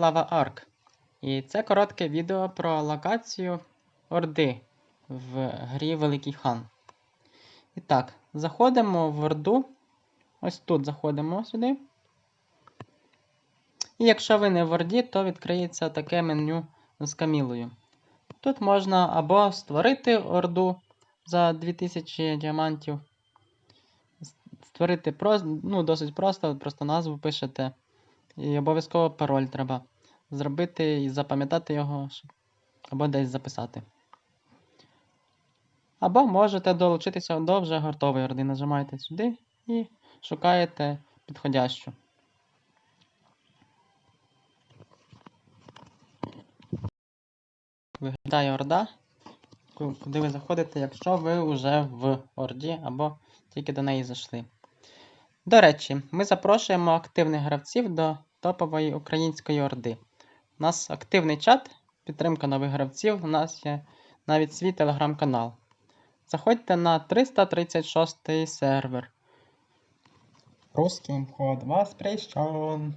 Слава Арк. І це коротке відео про локацію Орди в грі Великий Хан. І так, заходимо в Орду. Ось тут заходимо сюди. І якщо ви не в Орді, то відкриється таке меню з камілою. Тут можна або створити Орду за 2000 діамантів. Створити ну, досить просто, просто назву пишете. І обов'язково пароль треба зробити і запам'ятати його, або десь записати. Або можете долучитися до вже готової орди. Нажимаєте сюди і шукаєте підходящу. Виглядає орда, куди ви заходите, якщо ви вже в орді або тільки до неї зайшли. До речі, ми запрошуємо активних гравців до топової української орди. У нас активний чат, підтримка нових гравців, у нас є навіть свій телеграм-канал. Заходьте на 336 сервер. Русський вход воспрещен.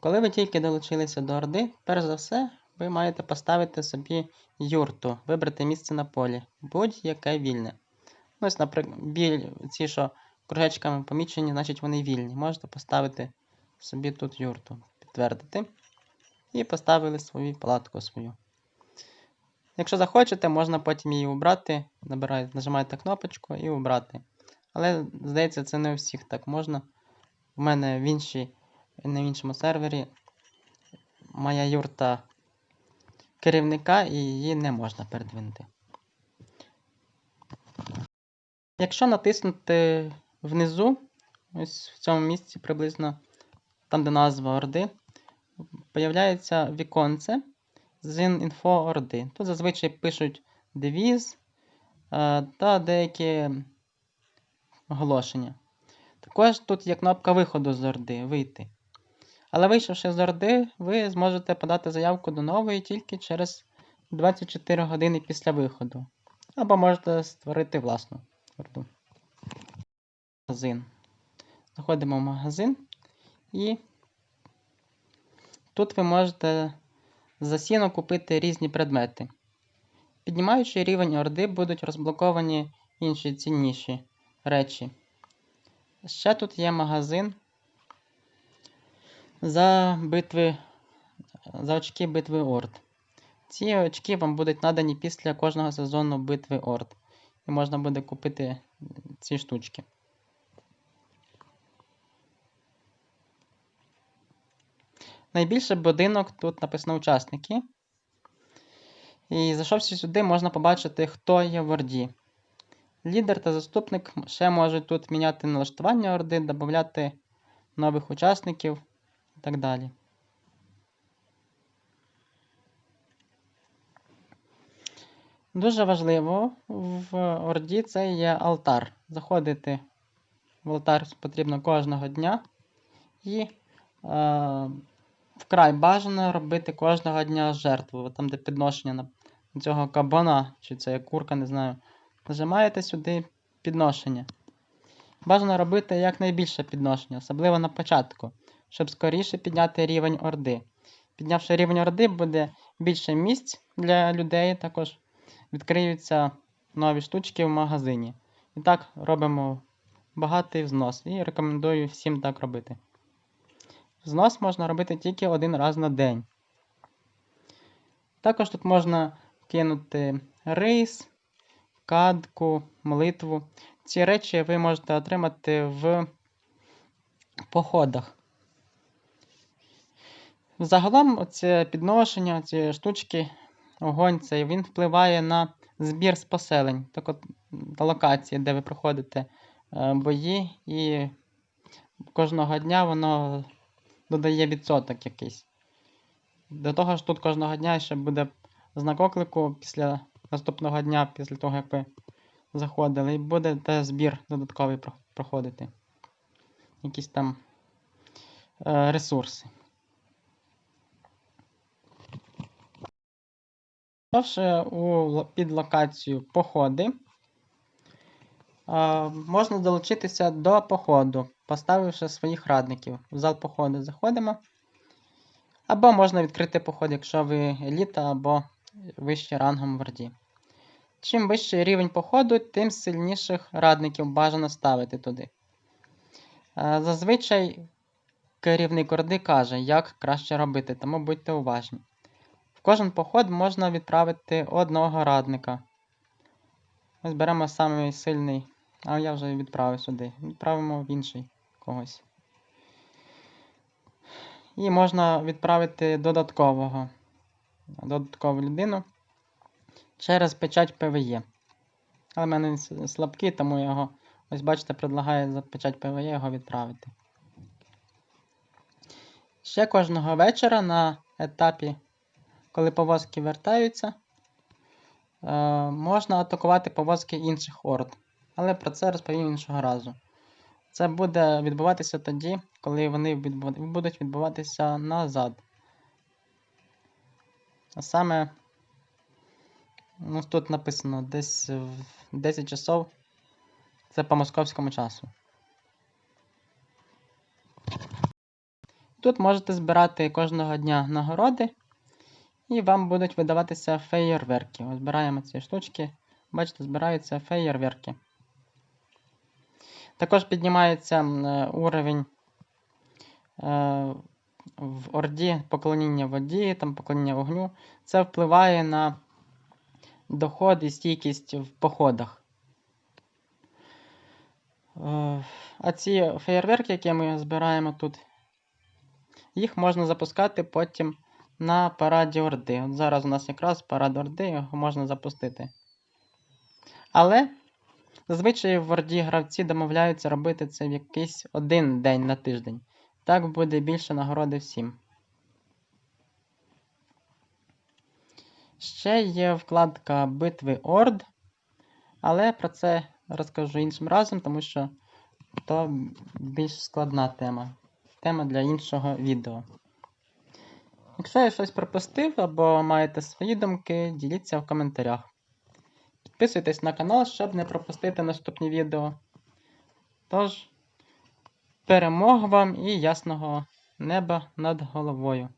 Коли ви тільки долучилися до Орди, перш за все, ви маєте поставити собі юрту, вибрати місце на полі, будь-яке вільне. Ось, наприклад, біль, ці, що кружечками помічені, значить вони вільні. Можете поставити собі тут юрту, підтвердити. І поставили свою палатку свою. Якщо захочете, можна потім її убрати. Набираєте, нажимаєте кнопочку і убрати. Але, здається, це не у всіх так можна. У мене в іншій, на іншому сервері моя юрта керівника і її не можна передвинути. Якщо натиснути внизу, ось в цьому місці приблизно, там де назва Орди, появляється віконце з інфо Орди. Тут зазвичай пишуть девіз е, та деякі оголошення. Також тут є кнопка виходу з Орди вийти. Але вийшовши з Орди, ви зможете подати заявку до нової тільки через 24 години після виходу. Або можете створити власну Орду. Магазин. Заходимо в магазин і тут ви можете за сіно купити різні предмети. Піднімаючи рівень Орди, будуть розблоковані інші цінніші речі. Ще тут є магазин за битви, за очки битви Орд. Ці очки вам будуть надані після кожного сезону битви Орд. І можна буде купити ці штучки. Найбільше будинок тут написано учасники. І зайшовши сюди, можна побачити, хто є в Орді. Лідер та заступник ще можуть тут міняти налаштування Орди, додати нових учасників і так далі. Дуже важливо в Орді це є алтар. Заходити в алтар потрібно кожного дня. І е, вкрай бажано робити кожного дня жертву. Там, де підношення на цього кабана, чи це курка, не знаю. Нажимаєте сюди підношення. Бажано робити якнайбільше підношення, особливо на початку, щоб скоріше підняти рівень Орди. Піднявши рівень Орди, буде більше місць для людей, також відкриються нові штучки в магазині. І так робимо багатий взнос. І рекомендую всім так робити. Взнос можна робити тільки один раз на день. Також тут можна кинути рис, кадку, молитву. Ці речі ви можете отримати в походах. Загалом, оце підношення, ці штучки, огонь цей, він впливає на збір з поселень, так от на локації, де ви проходите е, бої, і кожного дня воно додає відсоток якийсь. До того ж, тут кожного дня ще буде знак оклику після наступного дня, після того, як ви заходили, і буде те збір додатковий проходити. Якісь там е, ресурси. Ло- під локацію походи, можна долучитися до походу, поставивши своїх радників. В зал походу заходимо. Або можна відкрити поход, якщо ви еліта або вище рангом в Орді. Чим вищий рівень походу, тим сильніших радників бажано ставити туди. Зазвичай керівник Орди каже, як краще робити, тому будьте уважні. Кожен поход можна відправити одного радника. Ось беремо самий сильний, а я вже відправив сюди. Відправимо в інший когось. І можна відправити додаткового, додаткову людину через печать ПВЕ. Але в мене слабкий, тому його, ось бачите, предлагаю за печать ПВЕ його відправити. Ще кожного вечора на етапі, коли повозки вертаються, е, можна атакувати повозки інших орд. Але про це розповім іншого разу. Це буде відбуватися тоді, коли вони будуть відбуватися назад. А саме, ну тут написано десь в 10 часов. Це по московському часу. Тут можете збирати кожного дня нагороди, і вам будуть видаватися феєрверки. Збираємо ці штучки. Бачите, збираються феєрверки. Також піднімається е, уровень е, в Орді поклоніння воді, там поклоніння вогню. Це впливає на доход і стійкість в походах. Е, А ці феєрверки, які ми збираємо тут, їх можна запускати потім на параді Орди. От зараз у нас якраз парад Орди, його можна запустити. Але зазвичай в Орді гравці домовляються робити це в якийсь один день на тиждень. Так буде більше нагороди всім. Ще є вкладка битви Орд, але про це розкажу іншим разом, тому що то більш складна тема. Тема для іншого відео. Якщо я щось пропустив або маєте свої думки, діліться в коментарях. Підписуйтесь на канал, щоб не пропустити наступні відео. Тож, перемог вам і ясного неба над головою.